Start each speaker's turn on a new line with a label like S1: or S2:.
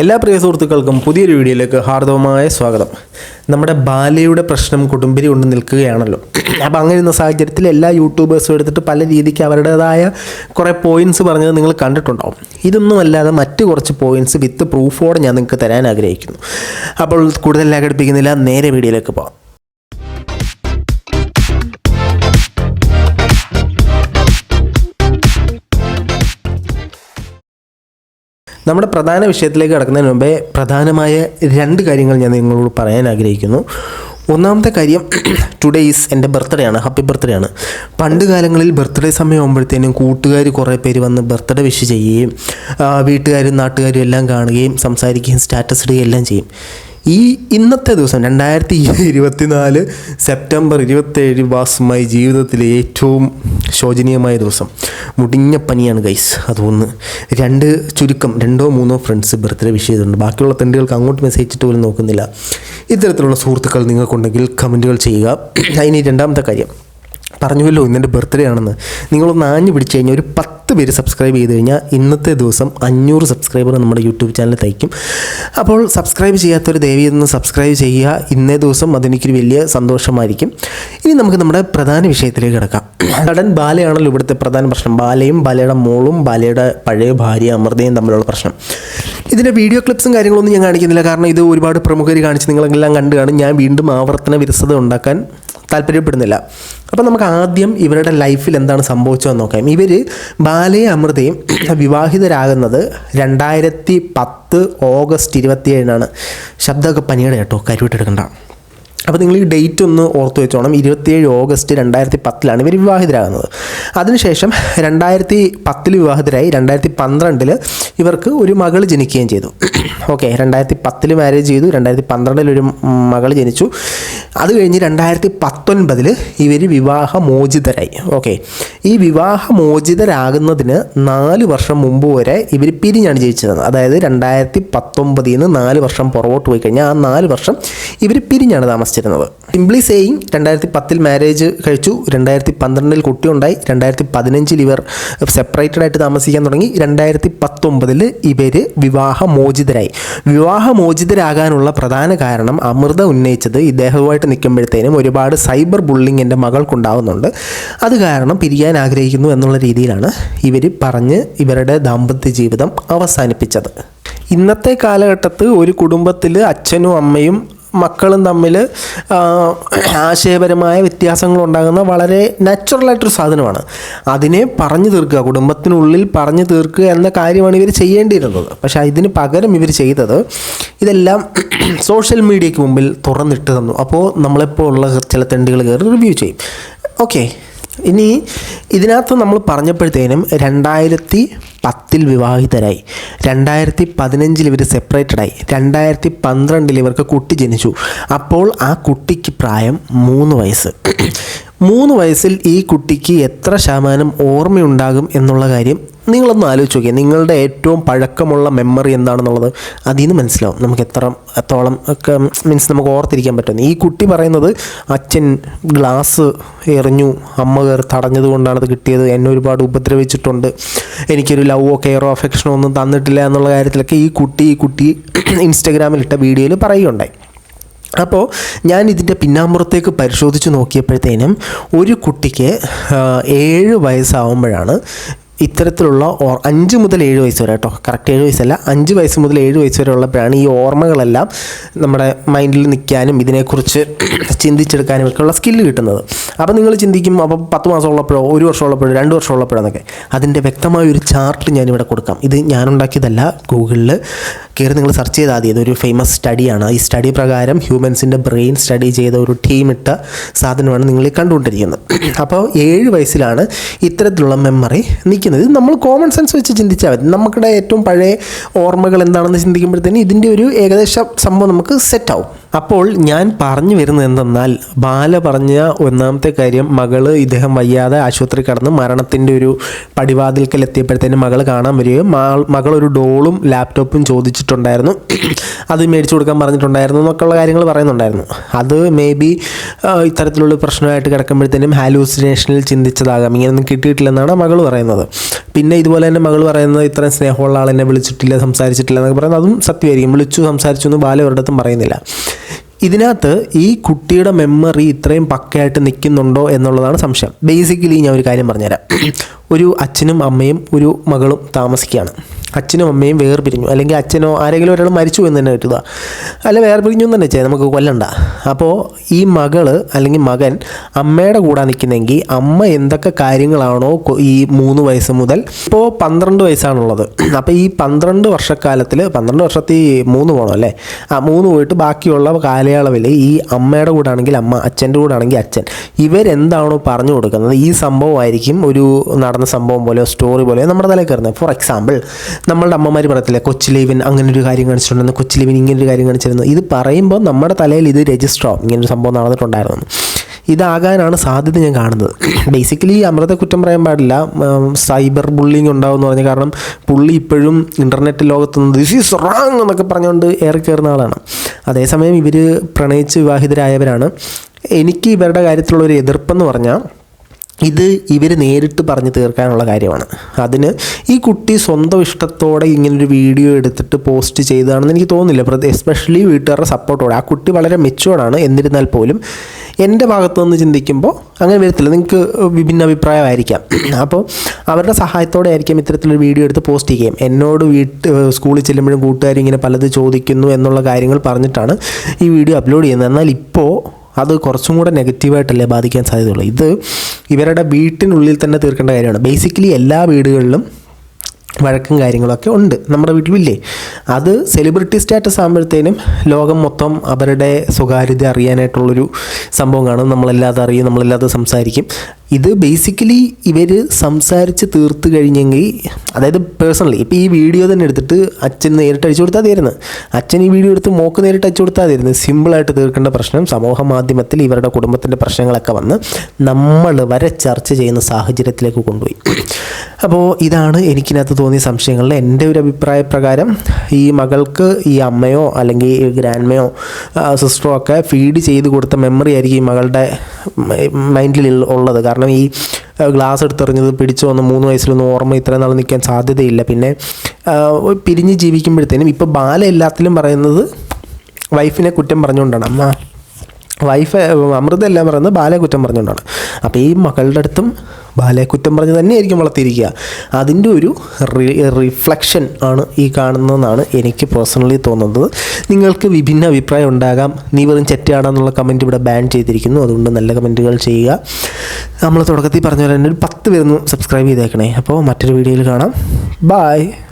S1: എല്ലാ പ്രിയ സുഹൃത്തുക്കൾക്കും പുതിയൊരു വീഡിയോയിലേക്ക് ഹാർദവമായ സ്വാഗതം. നമ്മുടെ ബാലയുടെ പ്രശ്നം കുടുംബരി കൊണ്ട് നിൽക്കുകയാണല്ലോ. അപ്പോൾ അങ്ങനെ ഇരുന്ന സാഹചര്യത്തിൽ എല്ലാ യൂട്യൂബേഴ്സും എടുത്തിട്ട് പല രീതിക്ക് അവരുടേതായ കുറേ പോയിന്റ്സ് പറഞ്ഞത് നിങ്ങൾ കണ്ടിട്ടുണ്ടാവും. ഇതൊന്നും അല്ലാതെ മറ്റ് കുറച്ച് പോയിന്റ്സ് വിത്ത് പ്രൂഫോടെ ഞാൻ നിങ്ങൾക്ക് തരാൻ ആഗ്രഹിക്കുന്നു. അപ്പോൾ കൂടുതൽ ലാഘടിപ്പിക്കുന്നില്ല നേരെ വീഡിയോയിലേക്ക് പോകാം. നമ്മുടെ പ്രധാന വിഷയത്തിലേക്ക് കടക്കുന്നതിന് മുമ്പേ പ്രധാനമായ രണ്ട് കാര്യങ്ങൾ ഞാൻ നിങ്ങളോട് പറയാൻ ആഗ്രഹിക്കുന്നു. ഒന്നാമത്തെ കാര്യം ടുഡേ ഈസ് എന്റെ ബർത്ത്ഡേ ആണ് ഹാപ്പി ബർത്ത്ഡേ ആണ്. പണ്ട് കാലങ്ങളിൽ ബർത്ത്ഡേ സമയം ആകുമ്പോഴത്തേനും കൂട്ടുകാർ കുറേ പേര് വന്ന് ബർത്ത്ഡേ വിഷ് ചെയ്യുകയും വീട്ടുകാരും നാട്ടുകാരും എല്ലാം കാണുകയും സംസാരിക്കുകയും സ്റ്റാറ്റസ് ഇടുകയും എല്ലാം ചെയ്യും. ഈ ഇന്നത്തെ ദിവസം രണ്ടായിരത്തി ഇരുപത്തിനാല് സെപ്റ്റംബർ ഇരുപത്തേഴ് വാസുമായി ജീവിതത്തിലെ ഏറ്റവും ശോചനീയമായ ദിവസം. മുടിഞ്ഞ പനിയാണ് ഗൈസ് അതൊന്ന്. രണ്ട് ചുരുക്കം രണ്ടോ മൂന്നോ ഫ്രണ്ട്സ് ബർത്ത്ഡേ വിഷ് ചെയ്തിട്ടുണ്ട്. ബാക്കിയുള്ള തെണ്ടുകൾക്ക് അങ്ങോട്ട് മെസ്സേജ് ഇട്ട് പോലും നോക്കുന്നില്ല. ഇത്തരത്തിലുള്ള സുഹൃത്തുക്കൾ നിങ്ങൾക്കുണ്ടെങ്കിൽ കമന്റുകൾ ചെയ്യുക. അതിന് രണ്ടാമത്തെ കാര്യം. പറഞ്ഞുവല്ലോ ഇന്നെന്റെ ബർത്ത്ഡേ ആണെന്ന്. നിങ്ങളൊന്ന് ആഞ്ഞു പിടിച്ചു കഴിഞ്ഞാൽ ഒരു പത്ത് പേര് സബ്സ്ക്രൈബ് ചെയ്ത് കഴിഞ്ഞാൽ ഇന്നത്തെ ദിവസം അഞ്ഞൂറ് സബ്സ്ക്രൈബർ നമ്മുടെ യൂട്യൂബ് ചാനൽ തയ്ക്കും. അപ്പോൾ സബ്സ്ക്രൈബ് ചെയ്യാത്തവർ ദയവി ഒന്ന് സബ്സ്ക്രൈബ് ചെയ്യുക. ഇന്നേ ദിവസം അതെനിക്കൊരു വലിയ സന്തോഷമായിരിക്കും. ഇനി നമുക്ക് നമ്മുടെ പ്രധാന വിഷയത്തിലേക്ക് കിടക്കാം. നടൻ ബാലയാണല്ലോ ഇവിടുത്തെ പ്രധാന പ്രശ്നം. ബാലയും ബാലയുടെ മോളും ബാലയുടെ പഴയ ഭാര്യ അമൃതയും തമ്മിലുള്ള പ്രശ്നം. ഇതിന്റെ വീഡിയോ ക്ലിപ്സും കാര്യങ്ങളൊന്നും ഞാൻ കാണിക്കുന്നില്ല. കാരണം ഇത് ഒരുപാട് പ്രമുഖർ കാണിച്ച് നിങ്ങളെല്ലാം കണ്ടു കാണും. ഞാൻ വീണ്ടും ആവർത്തന വിരസത ഉണ്ടാക്കാൻ താല്പര്യപ്പെടുന്നില്ല. അപ്പോൾ നമുക്ക് ആദ്യം ഇവരുടെ ലൈഫിൽ എന്താണ് സംഭവിച്ചതെന്ന് നോക്കാം. ഇവർ ബാലയെ അമൃതയും വിവാഹിതരാകുന്നത് രണ്ടായിരത്തി പത്ത് ഓഗസ്റ്റ് ഇരുപത്തിയേഴിനാണ്. ശബ്ദമൊക്കെ പനിയുടെ കേട്ടോ കരുവിട്ടെടുക്കണ്ട അപ്പോൾ നിങ്ങൾ ഈ ഡേറ്റ് ഒന്ന് ഓർത്ത് വെച്ചോണം. ഇരുപത്തിയേഴ് ഓഗസ്റ്റ് രണ്ടായിരത്തി പത്തിലാണ് ഇവർ വിവാഹിതരാകുന്നത്. അതിനുശേഷം രണ്ടായിരത്തി പത്തിൽ വിവാഹിതരായി. രണ്ടായിരത്തി പന്ത്രണ്ടിൽ ഇവർക്ക് ഒരു മകൾ ജനിക്കുകയും ചെയ്തു. ഓക്കെ രണ്ടായിരത്തി പത്തിൽ മാരേജ് ചെയ്തു. രണ്ടായിരത്തി പന്ത്രണ്ടിൽ ഒരു മകൾ ജനിച്ചു. അത് കഴിഞ്ഞ് രണ്ടായിരത്തി പത്തൊൻപതിൽ ഇവർ വിവാഹമോചിതരായി. ഓക്കെ ഈ വിവാഹമോചിതരാകുന്നതിന് നാല് വർഷം മുമ്പ് വരെ ഇവർ പിരിഞ്ഞാണ് ജീവിച്ചത് അതായത് രണ്ടായിരത്തി പത്തൊമ്പതിൽ നിന്ന് നാല് വർഷം പുറകോട്ട് പോയി കഴിഞ്ഞാൽ ആ നാല് വർഷം ഇവർ പിരിഞ്ഞാണ് താമസിച്ചിരുന്നത് സിംപ്ലി സേയിങ് രണ്ടായിരത്തി പത്തിൽ മാരേജ് കഴിച്ചു രണ്ടായിരത്തി പന്ത്രണ്ടിൽ കുട്ടിയുണ്ടായി രണ്ടായിരത്തി പതിനഞ്ചിൽ ഇവർ സെപ്പറേറ്റഡ് ആയിട്ട് താമസിക്കാൻ തുടങ്ങി രണ്ടായിരത്തി പത്തൊമ്പതിൽ ഇവർ വിവാഹമോചിതരായി. വിവാഹമോചിതരാകാനുള്ള പ്രധാന കാരണം അമൃത ഉന്നയിച്ചത് ഇദ്ദേഹവുമായിട്ട് നിൽക്കുമ്പോഴത്തേനും ഒരുപാട് സൈബർ ബുള്ളിങ് എന്റെ മകൾക്കുണ്ടാകുന്നുണ്ട് അത് കാരണം പിരിയാൻ ആഗ്രഹിക്കുന്നു എന്നുള്ള രീതിയിലാണ് ഇവർ പറഞ്ഞ് ഇവരുടെ ദാമ്പത്യ ജീവിതം അവസാനിപ്പിച്ചത്. ഇന്നത്തെ കാലഘട്ടത്ത് ഒരു കുടുംബത്തിൽ അച്ഛനും അമ്മയും മക്കളും തമ്മിൽ ആശയപരമായ വ്യത്യാസങ്ങൾ ഉണ്ടാകുന്ന വളരെ നാച്ചുറലായിട്ടൊരു സാധനമാണ്. അതിനെ പറഞ്ഞു തീർക്കുക കുടുംബത്തിനുള്ളിൽ പറഞ്ഞു തീർക്കുക എന്ന കാര്യമാണ് ഇവർ ചെയ്യേണ്ടിയിരുന്നത്. പക്ഷേ ഇതിന് പകരം ഇവർ ചെയ്തത് ഇതെല്ലാം സോഷ്യൽ മീഡിയയ്ക്ക് മുമ്പിൽ തുറന്നിട്ട് തന്നു. അപ്പോൾ നമ്മളെപ്പോൾ ഉള്ള ചില തെണ്ടുകൾ കയറി റിവ്യൂ ചെയ്യും. ഓക്കെ. ഇനി ഇതിനകത്ത് നമ്മൾ പറഞ്ഞപ്പോഴത്തേനും രണ്ടായിരത്തി പത്തിൽ വിവാഹിതരായി. രണ്ടായിരത്തി പതിനഞ്ചിൽ ഇവർ സെപ്പറേറ്റഡായി രണ്ടായിരത്തി പന്ത്രണ്ടിൽ ഇവർക്ക് കുട്ടി ജനിച്ചു. അപ്പോൾ ആ കുട്ടിക്ക് പ്രായം മൂന്ന് വയസ്സ്. മൂന്ന് വയസ്സിൽ ഈ കുട്ടിക്ക് എത്ര ശതമാനം ഓർമ്മയുണ്ടാകും എന്നുള്ള കാര്യം നിങ്ങളൊന്ന് ആലോചിച്ച് നോക്കിയാൽ നിങ്ങളുടെ ഏറ്റവും പഴക്കമുള്ള മെമ്മറി എന്താണെന്നുള്ളത് അതിൽ നിന്ന് മനസ്സിലാവും. നമുക്ക് എത്ര എത്തോളം ഒക്കെ മീൻസ് നമുക്ക് ഓർത്തിരിക്കാൻ പറ്റുന്നു ഈ കുട്ടി പറയുന്നത് അച്ഛൻ ഗ്ലാസ് എറിഞ്ഞു അമ്മ കയറി തടഞ്ഞത് കൊണ്ടാണ് അത് കിട്ടിയത്. എന്നെ ഒരുപാട് ഉപദ്രവിച്ചിട്ടുണ്ട്. എനിക്കൊരു ലവോ കെയറോ അഫെക്ഷനോ ഒന്നും തന്നിട്ടില്ല എന്നുള്ള കാര്യത്തിലൊക്കെ ഈ കുട്ടി ഈ കുട്ടി ഇൻസ്റ്റഗ്രാമിലിട്ട വീഡിയോയിൽ പറയുകയുണ്ടായി. അപ്പോൾ ഞാൻ ഇതിന്റെ പിന്നാമ്പുറത്തേക്ക് പരിശോധിച്ച് നോക്കിയപ്പോഴത്തേനും ഒരു കുട്ടിക്ക് ഏഴ് വയസ്സാവുമ്പോഴാണ് ഇത്തരത്തിലുള്ള അഞ്ച് മുതൽ ഏഴ് വയസ്സ് വരെ കേട്ടോ. കറക്റ്റ് ഏഴ് വയസ്സല്ല അഞ്ച് വയസ്സ് മുതൽ ഏഴ് വയസ്സ് വരെ ഉള്ളപ്പോഴാണ് ഈ ഓർമ്മകളെല്ലാം നമ്മുടെ മൈൻഡിൽ നിൽക്കാനും ഇതിനെക്കുറിച്ച് ചിന്തിച്ചെടുക്കാനും ഒക്കെ ഉള്ള സ്കില്ല് കിട്ടുന്നത്. അപ്പോൾ നിങ്ങൾ ചിന്തിക്കും അപ്പോൾ പത്ത് മാസം ഉള്ളപ്പോഴോ ഒരു വർഷം ഉള്ളപ്പോഴോ രണ്ട് വർഷം ഉള്ളപ്പോഴോ എന്നൊക്കെ അതിന്റെ വ്യക്തമായ ഒരു ചാർട്ട് ഞാനിവിടെ കൊടുക്കാം. ഇത് ഞാനുണ്ടാക്കിയതല്ല ഗൂഗിളിൽ കയറി നിങ്ങൾ സെർച്ച് ചെയ്താൽ മതി. ഇതൊരു ഫേമസ് സ്റ്റഡിയാണ് ഈ സ്റ്റഡി പ്രകാരം ഹ്യൂമൻസിന്റെ ബ്രെയിൻ സ്റ്റഡി ചെയ്ത ഒരു ടീം ഇട്ട സാധനമാണ് നിങ്ങൾ കണ്ടുകൊണ്ടിരിക്കുന്നത്. അപ്പോൾ ഏഴ് വയസ്സിലാണ് ഇത്തരത്തിലുള്ള മെമ്മറി നിൽക്കുന്നത്. ഇത് നമ്മൾ കോമൺ സെൻസ് വെച്ച് ചിന്തിച്ചാൽ മതി. നമുക്കിടെ ഏറ്റവും പഴയ ഓർമ്മകൾ എന്താണെന്ന് ചിന്തിക്കുമ്പോഴത്തേന് ഇതിന്റെ ഒരു ഏകദേശ സംഭവം നമുക്ക് സെറ്റ് ആവും. അപ്പോൾ ഞാൻ പറഞ്ഞു വരുന്നത് എന്തെന്നാൽ ബാല പറഞ്ഞ ഒന്നാമത്തെ കാര്യം മകൾ ഇദ്ദേഹം വയ്യാതെ ആശുപത്രി കടന്ന് മരണത്തിന്റെ ഒരു പടിവാതിൽക്കൽ എത്തിയപ്പോഴത്തേനും മകൾ കാണാൻ വരികയും ഒരു ഡോളും ലാപ്ടോപ്പും ചോദിച്ചിട്ടുണ്ടായിരുന്നു. അത് മേടിച്ചു കൊടുക്കാൻ പറഞ്ഞിട്ടുണ്ടായിരുന്നു എന്നൊക്കെയുള്ള കാര്യങ്ങൾ പറയുന്നുണ്ടായിരുന്നു. അത് മേ ബി ഇത്തരത്തിലുള്ള പ്രശ്നമായിട്ട് കിടക്കുമ്പോഴത്തേനും ഹാലൂസിനേഷനിൽ ചിന്തിച്ചതാകാം. ഇങ്ങനെയൊന്നും കിട്ടിയിട്ടില്ലെന്നാണ് മകൾ പറയുന്നത്. പിന്നെ ഇതുപോലെ തന്നെ മകൾ പറയുന്നത് ഇത്രയും സ്നേഹമുള്ള ആൾ എന്നെ വിളിച്ചിട്ടില്ല സംസാരിച്ചിട്ടില്ല എന്നൊക്കെ പറയുന്നത് അതും സത്യമായിരിക്കും. വിളിച്ചു സംസാരിച്ചു എന്ന് ബാല ഒരിടത്തും പറയുന്നില്ല. ഇതിനകത്ത് ഈ കുട്ടിയുടെ മെമ്മറി ഇത്രയും പക്കയായിട്ട് നിൽക്കുന്നുണ്ടോ എന്നുള്ളതാണ് സംശയം. ബേസിക്കലി ഞാൻ ഒരു കാര്യം പറഞ്ഞുതരാം. ഒരു അച്ഛനും അമ്മയും ഒരു മകളും താമസിക്കുകയാണ്. അച്ഛനും അമ്മയും വേർപിരിഞ്ഞു. അല്ലെങ്കിൽ അച്ഛനോ ആരെങ്കിലും ഒരാൾ മരിച്ചു എന്ന് തന്നെ കിട്ടുക അല്ല വേർപിരിഞ്ഞു എന്ന് തന്നെ നമുക്ക് കൊല്ലണ്ട. അപ്പോൾ ഈ മകൾ അല്ലെങ്കിൽ മകൻ അമ്മയുടെ കൂടെ നിൽക്കുന്നെങ്കിൽ അമ്മ എന്തൊക്കെ കാര്യങ്ങളാണോ ഈ മൂന്ന് വയസ്സ് മുതൽ ഇപ്പോൾ പന്ത്രണ്ട് വയസ്സാണുള്ളത്. അപ്പോൾ ഈ പന്ത്രണ്ട് വർഷക്കാലത്തിൽ പന്ത്രണ്ട് വർഷത്തിൽ മൂന്ന് പോകണം അല്ലേ? ആ മൂന്ന് പോയിട്ട് ബാക്കിയുള്ള കാലയളവിൽ ഈ അമ്മയുടെ കൂടെ ആണെങ്കിൽ അമ്മ അച്ഛന്റെ കൂടെ ആണെങ്കിൽ അച്ഛൻ. ഇവരെന്താണോ പറഞ്ഞു കൊടുക്കുന്നത്? ഈ സംഭവമായിരിക്കും ഒരു നടന്ന സംഭവം പോലെ സ്റ്റോറി പോലെ നമ്മുടെ തലയിൽ കയറുന്നത്. ഫോർ എക്സാമ്പിൾ നമ്മളുടെ അമ്മമാർ പറയത്തില്ലേ കൊച്ചിലേവൻ അങ്ങനെ ഒരു കാര്യം കാണിച്ചിട്ടുണ്ടെന്ന് കൊച്ചിലേവൻ ഇങ്ങനെ ഒരു കാര്യം കാണിച്ചിരുന്നു. ഇത് പറയുമ്പോൾ നമ്മുടെ തലയിൽ ഇത് രജിസ്റ്റർ ആവും. ഇങ്ങനൊരു സംഭവം നടന്നിട്ടുണ്ടായിരുന്നു. ഇതാകാനാണ് സാധ്യത ഞാൻ കാണുന്നത്. ബേസിക്കലി അമൃത കുറ്റം പറയാൻ പാടില്ല. സൈബർ ബുള്ളിങ് ഉണ്ടാവും എന്ന് പറഞ്ഞ കാരണം പുള്ളി ഇപ്പോഴും ഇന്റർനെറ്റ് ലോകത്തുനിന്ന് ദിസ് ഈസ് റാങ് എന്നൊക്കെ പറഞ്ഞുകൊണ്ട് ഏറി കയറുന്ന ആളാണ്. അതേസമയം ഇവർ പ്രണയിച്ച് വിവാഹിതരായവരാണ്. എനിക്ക് ഇവരുടെ കാര്യത്തിലുള്ളൊരു എതിർപ്പെന്ന് പറഞ്ഞാൽ ഇത് ഇവർ നേരിട്ട് പറഞ്ഞു തീർക്കാനുള്ള കാര്യമാണ്. അതിന് ഈ കുട്ടി സ്വന്തം ഇഷ്ടത്തോടെ ഇങ്ങനൊരു വീഡിയോ എടുത്തിട്ട് പോസ്റ്റ് ചെയ്തതാണെന്ന് എനിക്ക് തോന്നുന്നില്ല. എസ്പെഷ്യലി വീട്ടുകാരുടെ സപ്പോർട്ടോടെ ആ കുട്ടി വളരെ മെച്ചുവേർഡാണ് എന്നിരുന്നാൽ പോലും എന്റെ ഭാഗത്തു നിന്ന് ചിന്തിക്കുമ്പോൾ അങ്ങനെ വരത്തില്ല. നിങ്ങൾക്ക് വിഭിന്ന അഭിപ്രായമായിരിക്കാം. അപ്പോൾ അവരുടെ സഹായത്തോടെ ആയിരിക്കും ഇത്തരത്തിലൊരു വീഡിയോ എടുത്ത് പോസ്റ്റ് ചെയ്യുകയും. എന്നോട് വീട്ട് സ്കൂളിൽ ചെല്ലുമ്പോഴും കൂട്ടുകാർ ഇങ്ങനെ പലത് ചോദിക്കുന്നു എന്നുള്ള കാര്യങ്ങൾ പറഞ്ഞിട്ടാണ് ഈ വീഡിയോ അപ്ലോഡ് ചെയ്യുന്നത്. എന്നാൽ ഇപ്പോൾ അത് കുറച്ചും കൂടെ നെഗറ്റീവായിട്ടല്ലേ ബാധിക്കാൻ സാധ്യതയുള്ളൂ. ഇത് ഇവരുടെ വീട്ടിനുള്ളിൽ തന്നെ തീർക്കേണ്ട കാര്യമാണ്. ബേസിക്കലി എല്ലാ വീടുകളിലും വഴക്കും കാര്യങ്ങളൊക്കെ ഉണ്ട്. നമ്മുടെ വീട്ടിലില്ലേ. അത് സെലിബ്രിറ്റി സ്റ്റാറ്റസ് ആകുമ്പോഴത്തേനും ലോകം മൊത്തം അവരുടെ സ്വകാര്യത അറിയാനായിട്ടുള്ളൊരു സംഭവം കാണും. നമ്മളെല്ലാതെ അറിയും നമ്മളെല്ലാതെ സംസാരിക്കും. ഇത് ബേസിക്കലി ഇവർ സംസാരിച്ച് തീർത്ത് കഴിഞ്ഞെങ്കിൽ അതായത് പേഴ്സണലി ഇപ്പോൾ ഈ വീഡിയോ തന്നെ എടുത്തിട്ട് അച്ഛൻ നേരിട്ട് അടിച്ചു കൊടുത്താൽ തീരുന്നത് അച്ഛൻ ഈ വീഡിയോ എടുത്ത് മോക്ക് നേരിട്ട് അടിച്ചു കൊടുത്താൽ തീരുന്നത് സിമ്പിളായിട്ട് തീർക്കേണ്ട പ്രശ്നം സമൂഹ മാധ്യമത്തിൽ ഇവരുടെ കുടുംബത്തിന്റെ പ്രശ്നങ്ങളൊക്കെ വന്ന് നമ്മൾ വരെ ചർച്ച ചെയ്യുന്ന സാഹചര്യത്തിലേക്ക് കൊണ്ടുപോയി. അപ്പോൾ ഇതാണ് എനിക്കിനകത്ത് തോന്നിയ സംശയങ്ങളിൽ എന്റെ ഒരു അഭിപ്രായ പ്രകാരം ഈ മകൾക്ക് ഈ അമ്മയോ അല്ലെങ്കിൽ ഗ്രാൻഡ്മയോ സിസ്റ്ററോ ഒക്കെ ഫീഡ് ചെയ്ത് കൊടുത്ത മെമ്മറി ആയിരിക്കും ഈ മകളുടെ മൈൻഡിൽ ഉള്ളത്. കാരണം ഈ ഗ്ലാസ് എടുത്തെറിഞ്ഞത് പിടിച്ചു വന്ന മൂന്ന് വയസ്സിലൊന്നും ഓർമ്മ ഇത്രയും നാൾ നിൽക്കാൻ സാധ്യതയില്ല. പിന്നെ പിരിഞ്ഞ് ജീവിക്കുമ്പോഴത്തേനും ഇപ്പോൾ ബാല എല്ലാത്തിലും പറയുന്നത് വൈഫിനെ കുറ്റം പറഞ്ഞുകൊണ്ടാണ്. അമ്മ വൈഫ് അമൃത എല്ലാം പറയുന്നത് ബാലയെ കുറ്റം പറഞ്ഞുകൊണ്ടാണ്. അപ്പോൾ ഈ മകളുടെ അടുത്തും ബാലയെ കുറ്റം പറഞ്ഞ് തന്നെയായിരിക്കും വളർത്തിയിരിക്കുക. അതിന്റെ ഒരു റിഫ്ലക്ഷൻ ആണ് ഈ കാണുന്നതെന്നാണ് എനിക്ക് പേഴ്സണലി തോന്നുന്നത്. നിങ്ങൾക്ക് വിഭിന്ന അഭിപ്രായം ഉണ്ടാകാം. നീ വെറും ചെറ്റയാണെന്നുള്ള കമന്റ് ഇവിടെ ബാൻ ചെയ്തിരിക്കുന്നു. അതുകൊണ്ട് നല്ല കമന്റുകൾ ചെയ്യുക. നമ്മൾ തുടക്കത്തിൽ പറഞ്ഞ പോലെ തന്നെ ഒരു പത്ത് പേരൊന്ന് സബ്സ്ക്രൈബ് ചെയ്തേക്കണേ. അപ്പോൾ മറ്റൊരു വീഡിയോയിൽ കാണാം. ബായ്